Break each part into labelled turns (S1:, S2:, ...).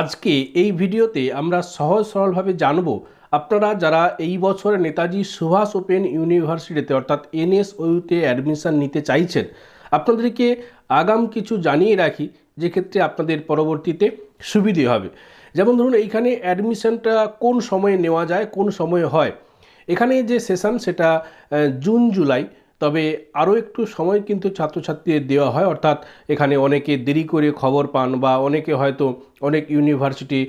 S1: আজকে এই ভিডিওতে আমরা সহজ সরলভাবে জানব, আপনারা যারা এই বছর নেতাজি সুভাষ ওপেন ইউনিভার্সিটিতে অর্থাৎ এনএসওইউতে অ্যাডমিশন নিতে চাইছেন, আপনাদেরকে আগাম কিছু জানিয়ে রাখি, যে ক্ষেত্রে আপনাদের পরবর্তীতে সুবিধে হবে। যেমন ধরুন, এইখানে অ্যাডমিশনটা কোন সময়ে নেওয়া যায়, কোন সময়ে হয়? এখানে যে সেশন, সেটা জুন, জুলাই। তবে আরও একটু সময় কিন্তু ছাত্রছাত্রীদের দেওয়া হয়, অর্থাৎ এখানে অনেকে দেরি করে খবর পান বা অনেকে হয়তো অনেক ইউনিভার্সিটি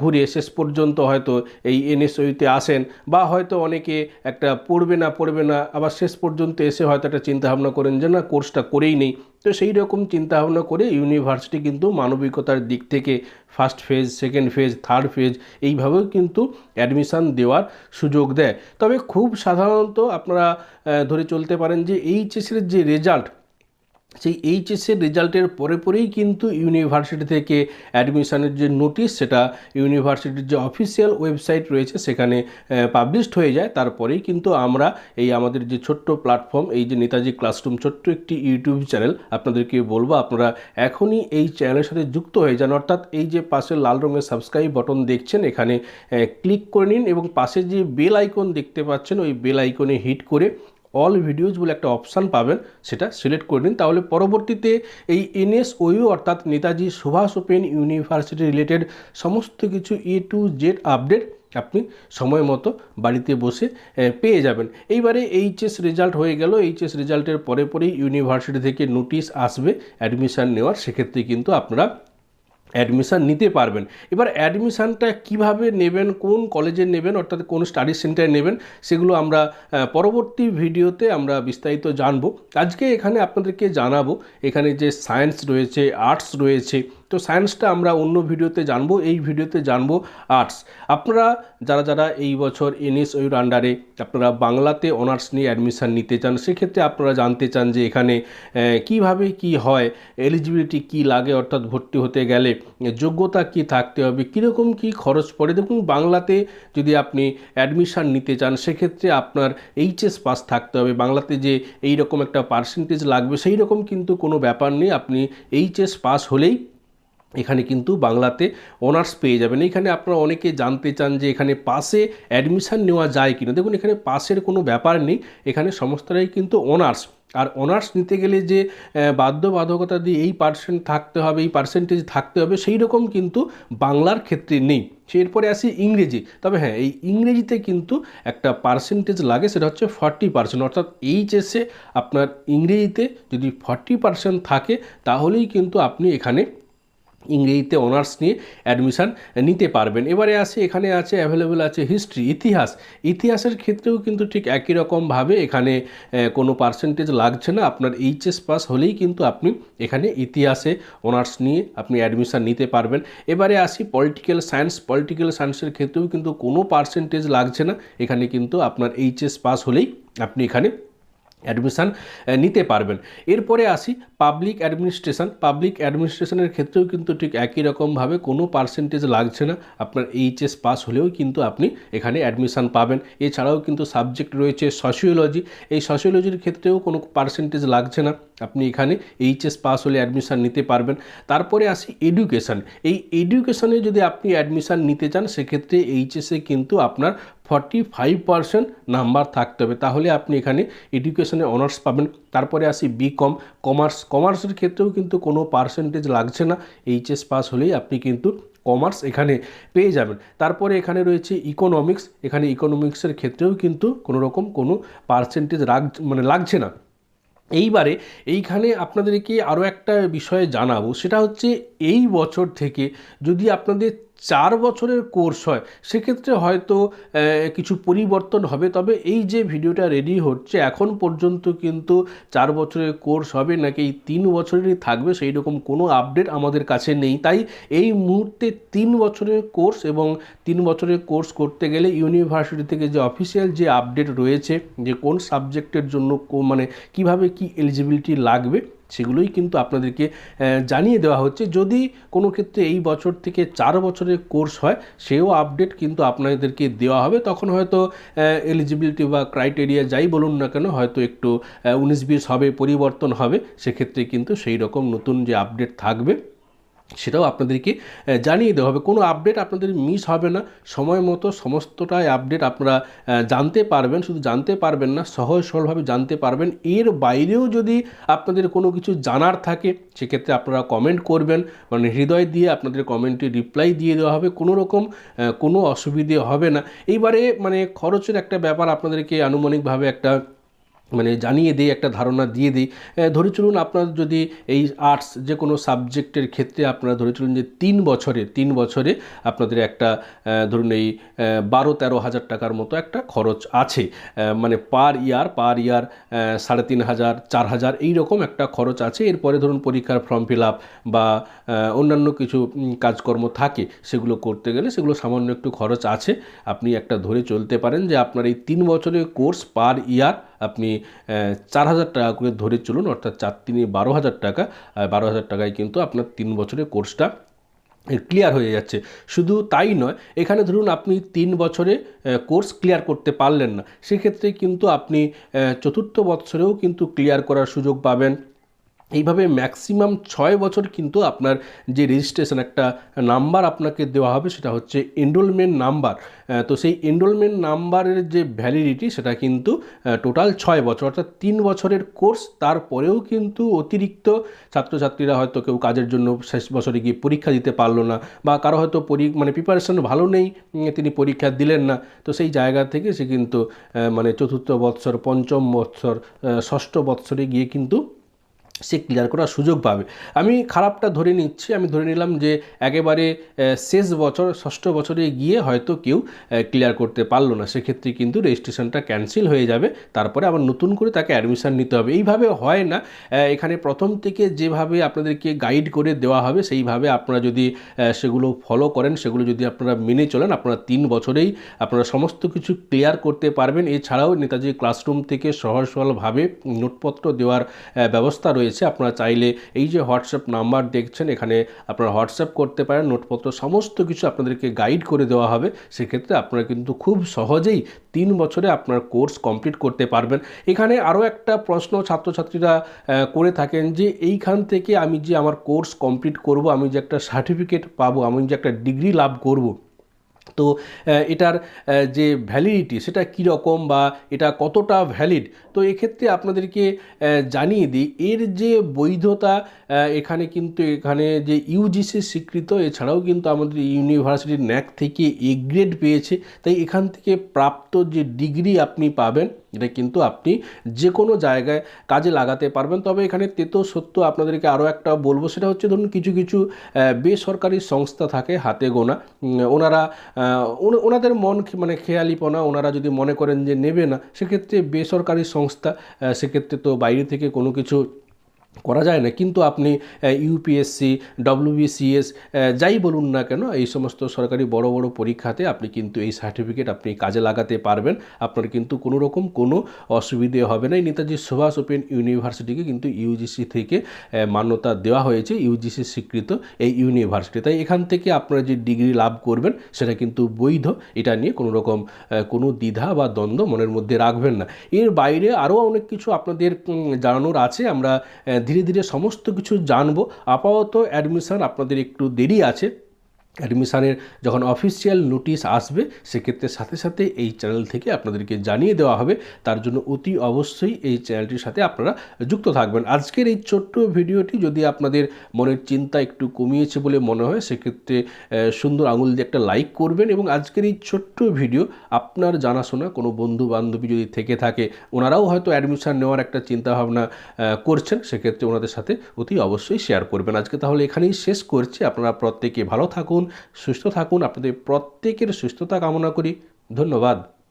S1: ঘুরে শেষ পর্যন্ত হয়তো এই এনএসওইতে আসেন বা হয়তো অনেকে একটা পড়বে না পড়বে না, আবার শেষ পর্যন্ত এসে হয়তো একটা চিন্তাভাবনা করেন যে না কোর্সটা করেই নেই। তো সেই রকম চিন্তাভাবনা করে ইউনিভার্সিটি কিন্তু মানবিকতার দিক থেকে first phase second phase third phase এইভাবেও কিন্তু অ্যাডমিশান দেওয়ার সুযোগ দেয়। তবে খুব সাধারণত আপনারা ধরে চলতে পারেন যে এইচএসের যে রেজাল্ট সেই এইচএসের রেজাল্টের পরে পরেই কিন্তু ইউনিভার্সিটি থেকে অ্যাডমিশনের যে নোটিশ, সেটা ইউনিভার্সিটির যে অফিসিয়াল ওয়েবসাইট রয়েছে, সেখানে পাবলিশড হয়ে যায়। তারপরেই কিন্তু আমরা এই আমাদের যে ছোট্ট প্ল্যাটফর্ম এই যে নেতাজি ক্লাসরুম ছোট্ট একটি ইউটিউব চ্যানেল আপনাদেরকে বলব, আপনারা এখনই এই চ্যানেলের সাথে যুক্ত হয়ে যান। অর্থাৎ এই যে পাশে লাল রঙের সাবস্ক্রাইব বটন দেখছেন, এখানে ক্লিক করে নিন এবং পাশে যে বেল আইকন দেখতে পাচ্ছেন, ওই বেল আইকনে হিট করে অল ভিডিওজ বলে একটা অপশান পাবেন, সেটা সিলেক্ট করে নিন। তাহলে পরবর্তীতে এই এনএসওইউ অর্থাৎ Netaji Subhash open university related সমস্ত কিছু এ টু জেড আপডেট আপনি সময় মতো বাড়িতে বসে পেয়ে যাবেন। এইবারে এইচএস রেজাল্ট হয়ে গেল। এইচএস রেজাল্টের পরে পরেই ইউনিভার্সিটি থেকে নোটিশ আসবে অ্যাডমিশান নেওয়ার। সেক্ষেত্রে কিন্তু আপনারা অ্যাডমিশান নিতে পারবেন। এবার অ্যাডমিশানটা কীভাবে নেবেন, কোন কলেজে নেবেন, অর্থাৎ কোন স্টাডি সেন্টারে নেবেন, সেগুলো আমরা পরবর্তী ভিডিওতে আমরা বিস্তারিত জানব। আজকে এখানে আপনাদেরকে জানাব, এখানে যে সায়েন্স রয়েছে আর্টস রয়েছে তো সায়েন্সটা আমরা অন্য ভিডিওতে জানব, এই ভিডিওতে জানব আর্টস আপনারা, যারা যারা এই বছর এনএসওইর আন্ডারে আপনারা বাংলাতে অনার্স নিয়ে অ্যাডমিশান নিতে চান, সেক্ষেত্রে আপনারা জানতে চান যে এখানে কীভাবে কি হয় এলিজিবিলিটি কি লাগে অর্থাৎ ভর্তি হতে গেলে, যোগ্যতা কি থাকতে হবে, কীরকম কি খরচ পড়ে। দেখুন, বাংলাতে যদি আপনি অ্যাডমিশান নিতে চান, সেক্ষেত্রে আপনার এইচএস পাস থাকতে হবে। বাংলাতে যে এই রকম একটা পার্সেন্টেজ লাগবে সেই রকম কিন্তু কোনো ব্যাপার নেই। আপনি এইচএস পাস হলেই এখানে কিন্তু বাংলাতে অনার্স পেয়ে যাবেন। এখানে আপনারা অনেকে জানতে চান যে এখানে পাসে অ্যাডমিশান নেওয়া যায় কিনা। দেখুন, এখানে পাসের কোনো ব্যাপার নেই, এখানে সমস্তটাই কিন্তু অনার্স। আর অনার্স নিতে গেলে যে বাধ্যবাধকতা দিয়ে এই পার্সেন্ট থাকতে হবে, এই পার্সেন্টেজ থাকতে হবে, সেই রকম কিন্তু বাংলার ক্ষেত্রে নেই। এরপরে আসি ইংরেজি। তবে হ্যাঁ এই ইংরেজিতে কিন্তু একটা পার্সেন্টেজ লাগে, সেটা হচ্ছে ফর্টি পার্সেন্ট। অর্থাৎ এইচএসে আপনার ইংরেজিতে যদি ফর্টি পার্সেন্ট থাকে, তাহলেই কিন্তু আপনি এখানে ইংরেজিতে অনার্স নিয়ে অ্যাডমিশান নিতে পারবেন। এবারে আসি এখানে আছে, অ্যাভেলেবেল আছে হিস্ট্রি, ইতিহাস। ইতিহাসের ক্ষেত্রেও কিন্তু ঠিক একই রকমভাবে এখানে কোনো পার্সেন্টেজ লাগছে না। আপনার এইচএস পাস হলেই কিন্তু আপনি এখানে ইতিহাসে অনার্স নিয়ে আপনি অ্যাডমিশান নিতে পারবেন। এবারে আসি, পলিটিক্যাল সায়েন্স। পলিটিক্যাল সায়েন্সের ক্ষেত্রেও কিন্তু কোনো পার্সেন্টেজ লাগছে না। এখানে কিন্তু আপনার এইচএস পাস হলেই আপনি এখানে অ্যাডমিশান নিতে পারবেন। এরপরে আসি পাবলিক অ্যাডমিনিস্ট্রেশন পাবলিক অ্যাডমিনিস্ট্রেশনের ক্ষেত্রেও কিন্তু ঠিক একই রকমভাবে কোনো পার্সেন্টেজ লাগছে না। আপনার এইচএস পাস হলেও কিন্তু আপনি এখানে অ্যাডমিশান পাবেন। এছাড়াও কিন্তু সাবজেক্ট রয়েছে সোশিওলজি এই সোশিওলজির ক্ষেত্রেও কোনো পার্সেন্টেজ লাগছে না। আপনি এখানে এইচএস পাস হলে অ্যাডমিশান নিতে পারবেন। তারপরে আসি এডুকেশান এই এডুকেশানে যদি আপনি অ্যাডমিশান নিতে চান, সেক্ষেত্রে এইচএসে কিন্তু আপনার ফর্টি ফাইভ পার্সেন্ট নাম্বার থাকতে হবে। তাহলে আপনি এখানে এডুকেশনে অনার্স পাবেন। তারপরে আসি বি কম কমার্স কমার্সের ক্ষেত্রেও কিন্তু কোনো পার্সেন্টেজ লাগছে না। এইচএস পাস হলেই আপনি কিন্তু কমার্স এখানে পেয়ে যাবেন। তারপরে এখানে রয়েছে ইকোনমিক্স এখানে ইকোনমিক্সের ক্ষেত্রেও কিন্তু কোনো রকম কোনো পার্সেন্টেজ রাগ মানে লাগছে না। এইবারে এইখানে আপনাদেরকে আরও একটা বিষয়ে জানাব। সেটা হচ্ছে এই বছর থেকে যদি আপনাদের চার বছরের কোর্স হয়, সেক্ষেত্রে হয়তো কিছু পরিবর্তন হবে। তবে এই যে ভিডিওটা রেডি হচ্ছে, এখন পর্যন্ত কিন্তু চার বছরের কোর্স হবে, নাকি এই তিন বছরেরই থাকবে সেই রকম কোনো আপডেট আমাদের কাছে নেই। তাই এই মুহূর্তে তিন বছরের কোর্স এবং তিন বছরের কোর্স করতে গেলে ইউনিভার্সিটি থেকে যে অফিসিয়াল যে আপডেট রয়েছে, যে কোন সাবজেক্টের জন্য মানে কীভাবে কি এলিজিবিলিটি লাগবে সেগুলোই কিন্তু আপনাদেরকে জানিয়ে দেওয়া হচ্ছে। যদি কোনো ক্ষেত্রে এই বছর থেকে চার বছরের কোর্স হয়, সেও আপডেট কিন্তু আপনাদেরকে দেওয়া হবে। তখন হয়তো এলিজিবিলিটি বা ক্রাইটেরিয়া যাই বলুন না কেন, হয়তো একটু উনিশ বিশ হবে, পরিবর্তন হবে। সেক্ষেত্রে কিন্তু সেই রকম নতুন যে আপডেট থাকবে সেটাও আপনাদেরকে জানিয়ে দেওয়া হবে। কোনো আপডেট আপনাদের মিস হবে না। সময় মতো সমস্তটাই আপডেট আপনারা জানতে পারবেন। শুধু জানতে পারবেন না, সহজ সরলভাবে জানতে পারবেন। এর বাইরেও যদি আপনাদের কোনো কিছু জানার থাকে, সেক্ষেত্রে আপনারা কমেন্ট করবেন। মানে হৃদয় দিয়ে আপনাদের কমেন্টে রিপ্লাই দিয়ে দেওয়া হবে। কোনো রকম কোনো অসুবিধে হবে না। এইবারে মানে খরচের একটা ব্যাপার আপনাদেরকে আনুমানিকভাবে একটা মানে জানিয়ে দিই, একটা ধারণা দিয়ে দিই। ধরে চলুন আপনার যদি এই আর্টস যে কোনো সাবজেক্টের ক্ষেত্রে আপনারা ধরে চলুন যে তিন বছরে তিন বছরে আপনাদের একটা ধরুন এই বারো তেরো হাজার টাকার মতো একটা খরচ আছে। মানে পার ইয়ার পার ইয়ার সাড়ে তিন হাজার, চার হাজার এইরকম একটা খরচ আছে। এরপরে ধরুন পরীক্ষার ফর্ম ফিল আপ বা অন্যান্য কিছু কাজকর্ম থাকে, সেগুলো করতে গেলে সেগুলো সামান্য একটু খরচ আছে। আপনি একটা ধরে চলতে পারেন যে আপনার এই তিন বছরের কোর্স পার ইয়ার আপনি চার হাজার টাকা করে ধরে চলুন, অর্থাৎ চার তিনি বারো হাজার টাকা বারো হাজার টাকায় কিন্তু আপনার তিন বছরের কোর্সটা ক্লিয়ার হয়ে যাচ্ছে। শুধু তাই নয়, এখানে ধরুন আপনি তিন বছরে কোর্স ক্লিয়ার করতে পারলেন না, সেক্ষেত্রে কিন্তু আপনি চতুর্থ বৎসরেও কিন্তু ক্লিয়ার করার সুযোগ পাবেন। এইভাবে ম্যাক্সিমাম ছয় বছর কিন্তু আপনার যে রেজিস্ট্রেশন একটা নাম্বার আপনাকে দেওয়া হবে সেটা হচ্ছে এনরোলমেন্ট নাম্বার তো সেই এনরোলমেন্ট নাম্বারের যে ভ্যালিডিটি সেটা কিন্তু টোটাল ছয় বছর, অর্থাৎ তিন বছরের কোর্স তারপরেও কিন্তু অতিরিক্ত ছাত্রছাত্রীরা হয়তো কেউ কাজের জন্য শেষ বছরে গিয়ে পরীক্ষা দিতে পারল না বা কারও হয়তো পরি মানে প্রিপারেশন ভালো নেই তিনি পরীক্ষা দিলেন না। তো সেই জায়গা থেকে সে কিন্তু মানে চতুর্থ বৎসর, পঞ্চম বৎসর ষষ্ঠ বৎসরে গিয়ে কিন্তু সে ক্লিয়ার করার সুযোগ পাবে। আমি খারাপটা ধরে নিচ্ছি, আমি ধরে নিলাম যে একেবারে শেষ বছর, ষষ্ঠ বছরে গিয়ে হয়তো কেউ ক্লিয়ার করতে পারল না। সেক্ষেত্রে কিন্তু রেজিস্ট্রেশনটা ক্যান্সেল হয়ে যাবে, তারপরে আবার নতুন করে তাকে অ্যাডমিশান নিতে হবে। এইভাবে হয় না এখানে প্রথম থেকে যেভাবে আপনাদেরকে গাইড করে দেওয়া হবে, সেইভাবে আপনারা যদি সেগুলো ফলো করেন, সেগুলো যদি আপনারা মেনে চলেন, আপনারা তিন বছরেই আপনারা সমস্ত কিছু ক্লিয়ার করতে পারবেন। এছাড়াও নেতাজি ক্লাসরুম থেকে সহজ সরলভাবে নোটপত্র দেওয়ার ব্যবস্থা রয়েছে। আপনারা চাইলে এই যে হোয়াটসঅ্যাপ নাম্বার দেখছেন, এখানে আপনারা হোয়াটসঅ্যাপ করতে পারেন, নোটপত্র সমস্ত কিছু আপনাদেরকে গাইড করে দেওয়া হবে। সেক্ষেত্রে আপনারা কিন্তু খুব সহজেই তিন বছরে আপনার কোর্স কমপ্লিট করতে পারবেন। এখানে আরও একটা প্রশ্ন ছাত্রছাত্রীরা করে থাকেন যে, এইখান থেকে আমি যে আমার কোর্স কমপ্লিট করব, আমি যে একটা সার্টিফিকেট পাবো, আমি যে একটা ডিগ্রি লাভ করব তো এটার যে ভ্যালিডিটি সেটা কীরকম বা এটা কতটা ভ্যালিড তো এক্ষেত্রে আপনাদেরকে জানিয়ে দিই, এর যে বৈধতা এখানে কিন্তু এখানে যে ইউজিসি স্বীকৃত, এছাড়াও কিন্তু আমাদের ইউনিভার্সিটির ন্যাক থেকে এ গ্রেড পেয়েছে। তাই এখান থেকে প্রাপ্ত যে ডিগ্রি আপনি পাবেন এটা কিন্তু আপনি যে কোনো জায়গায় কাজে লাগাতে পারবেন। তবে এখানে তেতো সত্য আপনাদেরকে আরও একটা বলব, সেটা হচ্ছে ধরুন কিছু কিছু বেসরকারি সংস্থা থাকে হাতে গোনা। ওনারা ওনাদের মন মানে খেয়ালিপনা, ওনারা যদি মনে করেন যে নেবে না, সেক্ষেত্রে বেসরকারি সংস্থা সেক্ষেত্রে তো বাইরে থেকে কোনো কিছু করা যায় না। কিন্তু আপনি ইউপিএসসি ডব্লিউবিসিএস যাই বলুন না কেন, এই সমস্ত সরকারি বড় বড় পরীক্ষাতে আপনি কিন্তু এই সার্টিফিকেট আপনি কাজে লাগাতে পারবেন। আপনার কিন্তু কোনো রকম কোনো অসুবিধে হবে না। এই নেতাজি সুভাষ ওপেন ইউনিভার্সিটিকে কিন্তু ইউজিসি থেকে মান্যতা দেওয়া হয়েছে ইউজিসি স্বীকৃত এই ইউনিভার্সিটি। তাই এখান থেকে আপনারা যে ডিগ্রি লাভ করবেন, সেটা কিন্তু বৈধ। এটা নিয়ে কোনো রকম কোনো দ্বিধা বা দ্বন্দ্ব মনের মধ্যে রাখবেন না। এর বাইরে আরও অনেক কিছু আপনাদের জানানোর আছে। আমরা ধীরে ধীরে সমস্ত কিছু জানব। আপাতত অ্যাডমিশন আপনাদের একটু দেরি আছে। অ্যাডমিশানের যখন অফিসিয়াল নোটিশ আসবে, সেক্ষেত্রে সাথে সাথে এই চ্যানেল থেকে আপনাদেরকে জানিয়ে দেওয়া হবে। তার জন্য অতি অবশ্যই এই চ্যানেলটির সাথে আপনারা যুক্ত থাকবেন। আজকের এই ছোট্ট ভিডিওটি যদি আপনাদের মনের চিন্তা একটু কমিয়েছে বলে মনে হয়, সেক্ষেত্রে সুন্দর আঙুল দিয়ে একটা লাইক করবেন এবং আজকের এই ছোট্ট ভিডিও আপনার জানাশোনা কোনো বন্ধু বান্ধবী যদি থেকে থাকে, ওনারাও হয়তো অ্যাডমিশান নেওয়ার একটা চিন্তাভাবনা করছেন, সেক্ষেত্রে ওনাদের সাথে অতি অবশ্যই শেয়ার করবেন। আজকে তাহলে এখানেই শেষ করছি। আপনারা প্রত্যেকে ভালো থাকুন সুস্থ থাকুন আপনাদের প্রত্যেকের সুস্থতা কামনা করি। ধন্যবাদ।